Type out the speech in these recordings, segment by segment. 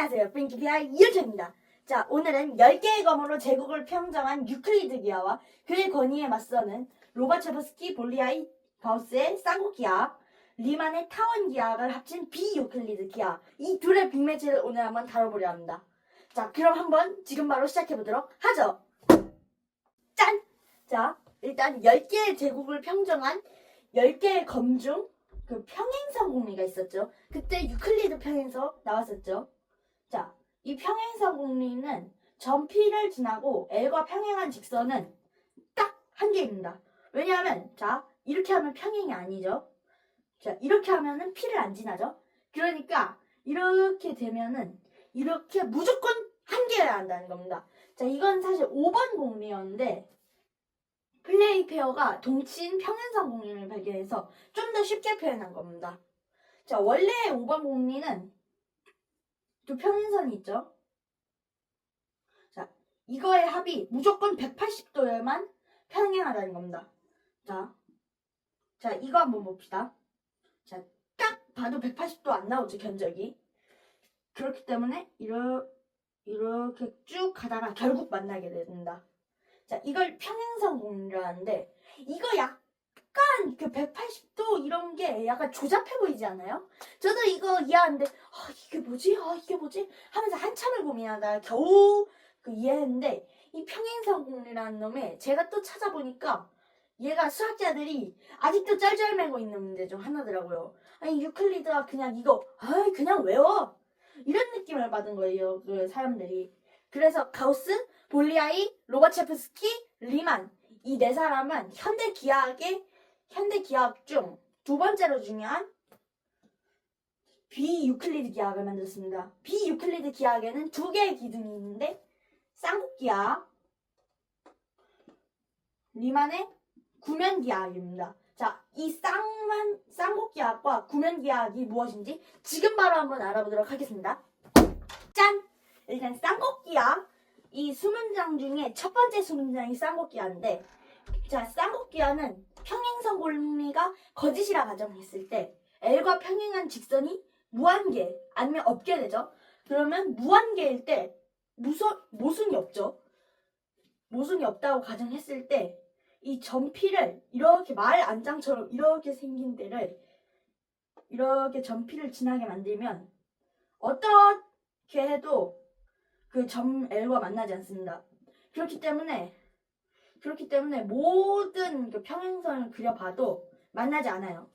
안녕하세요. 핑키피아 이현철입니다. 자, 오늘은 10개의 검으로 제국을 평정한 유클리드 기하와 그의 권위에 맞서는 로바체프스키 볼리아이 가우스의 쌍국기하, 리만의 타원 기하를 합친 비유클리드 기하 이 둘의 빅매치를 오늘 한번 다뤄보려 합니다. 자, 그럼 한번 지금 바로 시작해보도록 하죠. 짠! 자, 일단 10개의 제국을 평정한 10개의 검 중 그 평행선 공리가 있었죠. 그때 유클리드 평행선 나왔었죠. 자, 이 평행선 공리는 전피를 지나고 L과 평행한 직선은 딱 한 개입니다. 왜냐하면 자 이렇게 하면 평행이 아니죠. 자 이렇게 하면은 P를 안 지나죠. 그러니까 이렇게 되면은 이렇게 무조건 한 개여야 한다는 겁니다. 자 이건 사실 5번 공리였는데 플레이 페어가 동치인 평행선 공리를 발견해서 좀 더 쉽게 표현한 겁니다. 자 원래 5번 공리는 두 평행선이 있죠. 자, 이거의 합이 무조건 180도여야만 평행하다는 겁니다. 자, 자, 이거 한번 봅시다. 자, 딱 봐도 180도 안 나오죠, 견적이. 그렇기 때문에, 이러, 이렇게 쭉 가다가 결국 만나게 됩니다. 자, 이걸 평행선 공이라는데, 이거 약간 그 180도 이런 게 약간 조잡해 보이지 않아요? 저도 이거 이해하는데, 아, 이게 뭐지? 아, 이게 뭐지? 하면서 한참을 고민하다가 겨우 그 이해했는데, 이 평행선공이라는 놈에 제가 또 찾아보니까 얘가 수학자들이 아직도 짤짤매고 있는 문제 중 하나더라고요. 아니, 유클리드가 그냥 이거, 아이, 그냥 외워! 이런 느낌을 받은 거예요, 그 사람들이. 그래서 가우스, 볼리아이, 로바체프스키, 리만. 이 네 사람은 현대 기하학의, 현대 기하학 중 두 번째로 중요한 비유클리드 기하학을 만들었습니다. 비유클리드 기하학에는 두 개의 기둥이 있는데 쌍곡 기하학, 리만의 구면 기하학입니다. 자, 이 쌍만 쌍곡 기하학과 구면 기하학이 무엇인지 지금 바로 한번 알아보도록 하겠습니다. 짠! 일단 쌍곡 기하학 이 수문장 중에 첫 번째 수문장이 쌍곡 기하인데 자, 쌍곡 기하는 평행선 공리가 거짓이라 가정했을 때 L과 평행한 직선이 무한계 아니면 없게 되죠. 그러면 무한계일 때 무서, 모순이 없죠. 모순이 없다고 가정했을 때이 전피를 이렇게 말 안장처럼 이렇게 생긴 데를 이렇게 전피를 지나게 만들면 어떻게 해도 그 점 L과 만나지 않습니다. 그렇기 때문에 그렇기 때문에 모든 그 평행선을 그려봐도 만나지 않아요.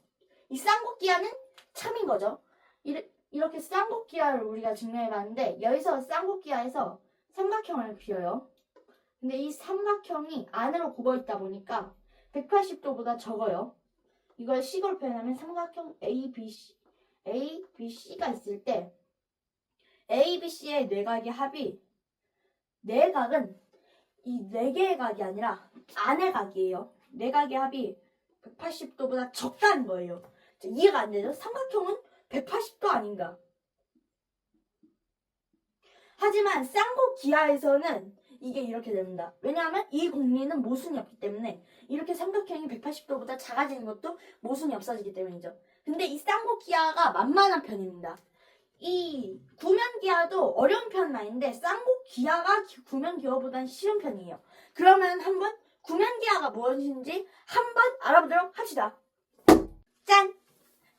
이 쌍곡기하는 참인 거죠. 이렇게 쌍곡기하를 우리가 증명해봤는데 여기서 쌍곡기하에서 삼각형을 그려요. 근데 이 삼각형이 안으로 굽어있다 보니까 180도보다 적어요. 이걸 식으로 표현하면 삼각형 ABC, ABC가 있을 때 ABC의 네각의 합이 네각은 이 네 개의 각이 아니라 안의 각이에요. 네 각의 합이 180도보다 적다는 거예요. 자, 이해가 안 되죠? 삼각형은 180도 아닌가? 하지만 쌍곡 기하에서는 이게 이렇게 됩니다. 왜냐하면 이 공리는 모순이 없기 때문에 이렇게 삼각형이 180도보다 작아지는 것도 모순이 없어지기 때문이죠. 근데 이 쌍곡 기하가 만만한 편입니다. 이 구면 기하도 어려운 편은 아닌데 쌍곡 기하가 기- 구면 기하보다는 쉬운 편이에요. 그러면 한번 구면 기하가 무엇인지 한번 알아보도록 합시다. 짠!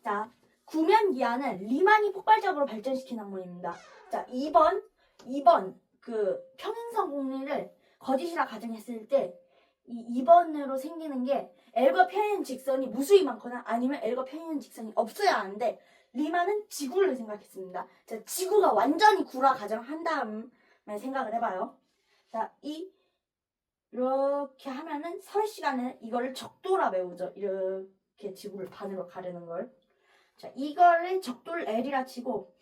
자, 구면 기하는 리만이 폭발적으로 발전시킨 학문입니다. 자, 2번, 2번 그 평행선 공리를 거짓이라 가정했을 때 이 2번으로 생기는 게 L과 평행 직선이 무수히 많거나 아니면 L과 평행 직선이 없어야 하는데 리만은 지구를 생각했습니다. 자, 지구가 완전히 구라 가정한 다음에 생각을 해봐요. 자, 이 이렇게 하면은 설 시간에 이거를 적도라 배우죠. 이렇게 지구를 반으로 가르는 걸. 자, 이거를 적도를 L이라 치고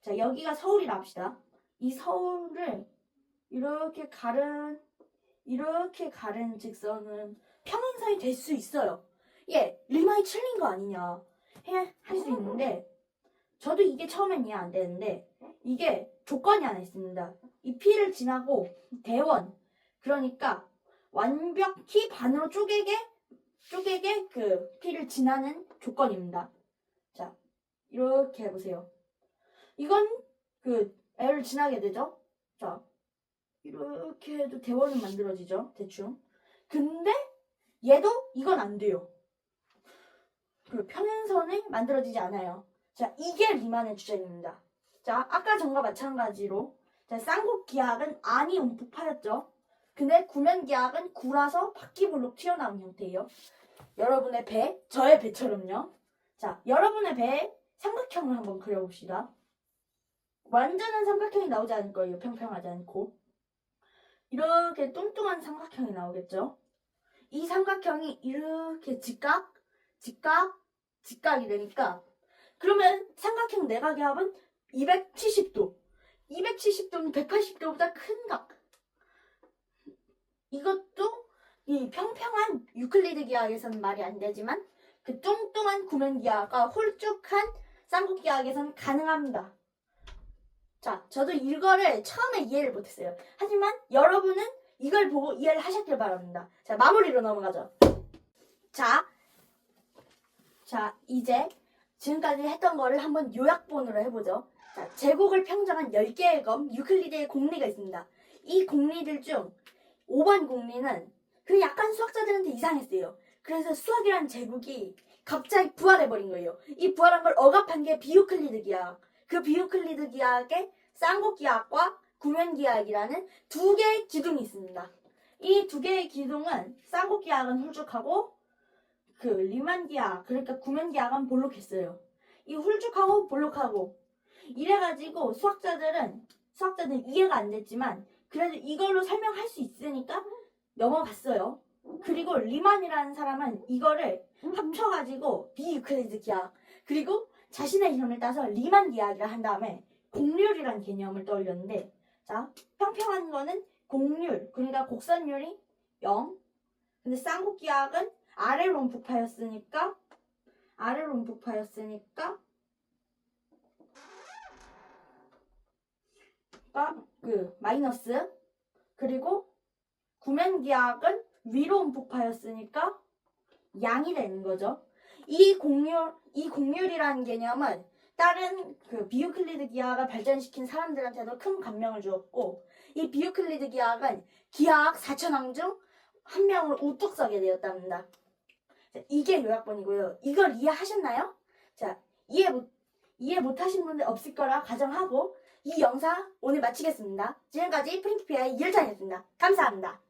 자, 여기가 서울이라 합시다. 이 서울을 이렇게 가른 이렇게 가른 직선은 평행선이 될 수 있어요. 예, 리만이 틀린 거 아니냐 해 할 수 있는데 저도 이게 처음엔 이해 안 되는데 이게 조건이 하나 있습니다. 이 P를 지나고 대원 그러니까 완벽히 반으로 쪼개게 쪼개게 그 P를 지나는 조건입니다. 자 이렇게 해보세요. 이건 그 L을 지나게 되죠. 자, 이렇게 해도 대원은 만들어지죠. 대충. 근데 얘도 이건 안 돼요. 그 평행선이 만들어지지 않아요. 자, 이게 리만의 주장입니다. 자, 아까 전과 마찬가지로 자, 쌍곡 기압은 안이 움푹 파였죠. 근데 구면 기압은 굴아서 바퀴볼록 튀어나온 형태예요. 여러분의 배, 저의 배처럼요. 자, 여러분의 배에 삼각형을 한번 그려봅시다. 완전한 삼각형이 나오지 않을 거예요. 평평하지 않고. 이렇게 뚱뚱한 삼각형이 나오겠죠. 이 삼각형이 이렇게 직각, 직각, 직각이 되니까 그러면 삼각형 내각의 합은 270도. 270도는 180도보다 큰 각. 이것도 이 평평한 유클리드 기하학에서는 말이 안 되지만 그 뚱뚱한 구면 기하가 홀쭉한 기하학에서는 가능합니다. 자, 저도 이거를 처음에 이해를 못했어요. 하지만 여러분은 이걸 보고 이해를 하셨길 바랍니다. 자, 마무리로 넘어가죠. 자, 자, 이제 지금까지 했던 거를 한번 요약본으로 해보죠. 자, 제곡을 평정한 10개의 검 유클리드의 공리가 있습니다. 이 공리들 중 5번 공리는 그 약간 수학자들한테 이상했어요. 그래서 수학이라는 제국이 갑자기 부활해버린 거예요. 이 부활한 걸 억압한 게 비유클리드 기하학. 그 비유클리드 기하학의 쌍곡 기하학과 구면 기하학이라는 두 개의 기둥이 있습니다. 이 두 개의 기둥은 쌍곡 기하학은 훌쭉하고 그 리만 기하학 그러니까 구면 기하학은 볼록했어요. 이 훌쭉하고 볼록하고 이래가지고 수학자들은 수학자들은 이해가 안 됐지만 그래도 이걸로 설명할 수 있으니까 넘어갔어요. 그리고 리만이라는 사람은 이거를 합쳐가지고 비유클리드 기하학 그리고 자신의 이름을 따서 리만 기하학이라 한 다음에 곡률이라는 개념을 떠올렸는데 자 평평한 거는 곡률 그러니까 곡선율이 0 근데 쌍곡 기하학은 아래로 움푹파였으니까 아래로 움푹파였으니까 가- 그 마이너스 그리고 구면 기하학은 위로 움푹파였으니까 양이 되는 거죠. 이 공률 이 공률이라는 개념은 다른 그 비유클리드 기하학을 발전시킨 사람들한테도 큰 감명을 주었고 이 비유클리드 기하학은 기하학 4천왕 중 한 명으로 우뚝 서게 되었답니다. 자, 이게 요약본이고요. 이걸 이해하셨나요? 자, 이해 못 이해 못하신 분들 없을 거라 가정하고 이 영상 오늘 마치겠습니다. 지금까지 프린키피아의 이열찬이었습니다. 감사합니다.